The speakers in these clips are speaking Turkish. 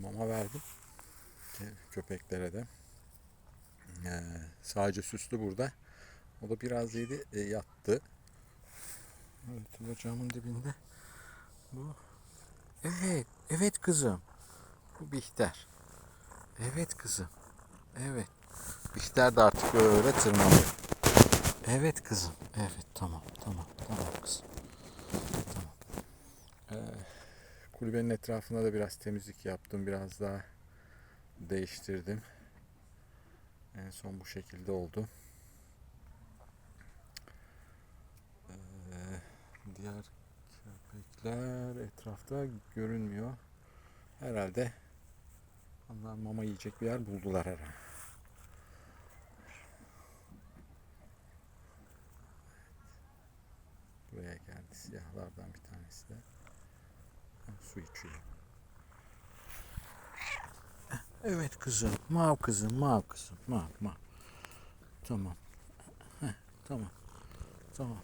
mama verdim. Köpeklere de. Ee, sadece süslü burada. O da biraz yedi e, yattı. Evet bacağımın dibinde. Bu. Evet. Evet kızım. Bu Bihter. Evet kızım. Evet. Bihter de artık böyle tırmanıyor. Evet kızım. Evet tamam tamam tamam kızım. Tamam. Ee, kulübenin etrafına da biraz temizlik yaptım. Biraz daha değiştirdim. En son bu şekilde oldu. Ee, diğer köpekler etrafta görünmüyor. Herhalde onlar mama yiyecek bir yer buldular herhalde. Buraya geldi siyahlardan bir tanesi de. Su içiyor. Evet kızım, mav kızım, mav kızım, mav, mav. Tamam. Heh, tamam. Tamam.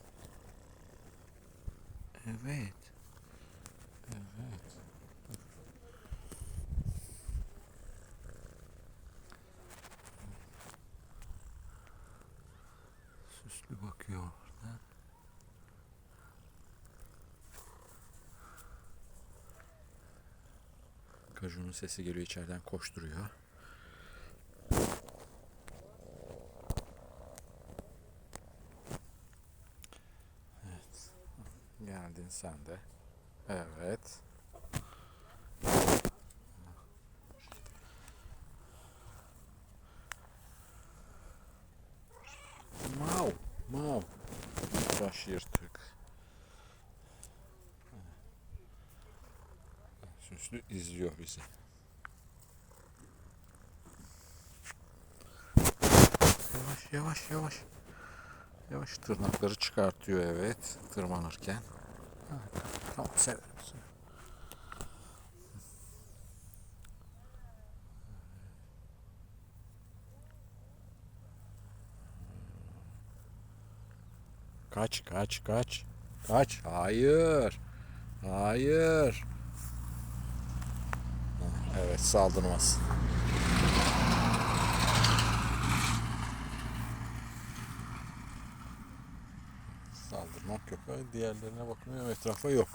Evet. Evet. Süslü bakıyor orada. Kajunun sesi geliyor içeriden koşturuyor. Evet. Geldin sen de. Evet. Mau, mau. Yırtık. Süslü izliyor bizi. Yavaş yavaş yavaş. Yavaş tırnakları çıkartıyor evet tırmanırken. Tamam severim. Kaç kaç kaç. Kaç. Hayır. Hayır. Evet saldırmaz. Saldırmak yok. Diğerlerine bakmıyorum etrafa yok.